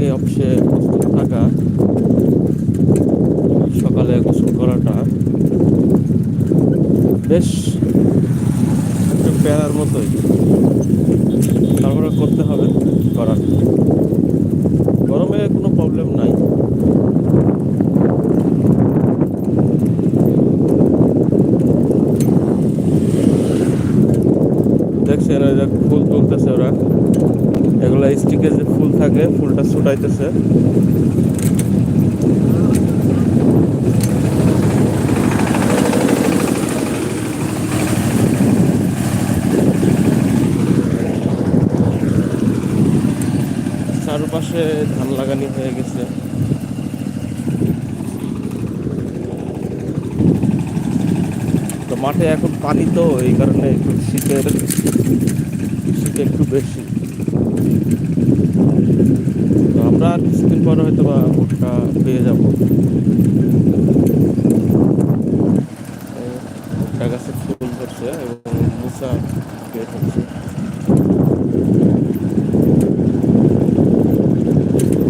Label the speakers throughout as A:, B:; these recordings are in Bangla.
A: আগে অফিসে প্রস্তুত থাকা। সকালে গোসল করাটা। বেশ একটু প্যারার মতোই। তারপরে করতে হবে করার। গরমে কোনো প্রবলেম নাই। দেখছেন, ওই দেখ ফুল তুলতেছে ওরা। এগুলা স্টিকে যে ফুল থাকে, ফুলটা ছুটাইতেছে। চারপাশে ধান লাগানি হয়ে গেছে। তো মাঠে এখন পানি তো, এই কারণে একটু শীতের, শীত একটু বেশি। আমরা আর কিছুদিন পরে হয়তো বা ভুট্টা পেয়ে যাব। ভুট্টা গাছে ফুল ধরছে এবং মুসা বের হচ্ছে।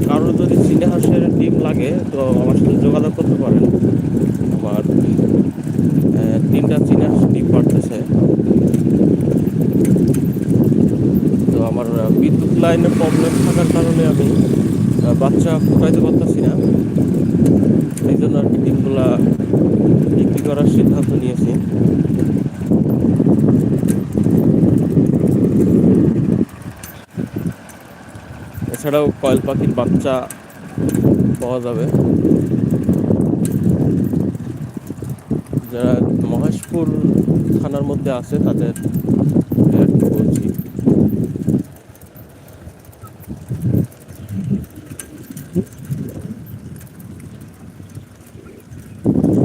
A: কারোর যদি চীনা হাঁসের ডিম লাগে, তো আমার সাথে যোগাযোগ করতে পারেন আমার আহ, তিনটা চীনা হাঁস ডিম পারতেছে তো আমার আহ, লাইনের প্রবলেম থাকার কারণে আমি বাচ্চা ফুটাইতে পারতেছি না। এই জন্য আর কি ডিমগুলা বিক্রি করার সিদ্ধান্ত নিয়েছি। এছাড়াও কয়েল পাখির বাচ্চা পাওয়া যাবে। যারা মহেশপুর থানার মধ্যে আছে, তাদের বলছি। Thank you.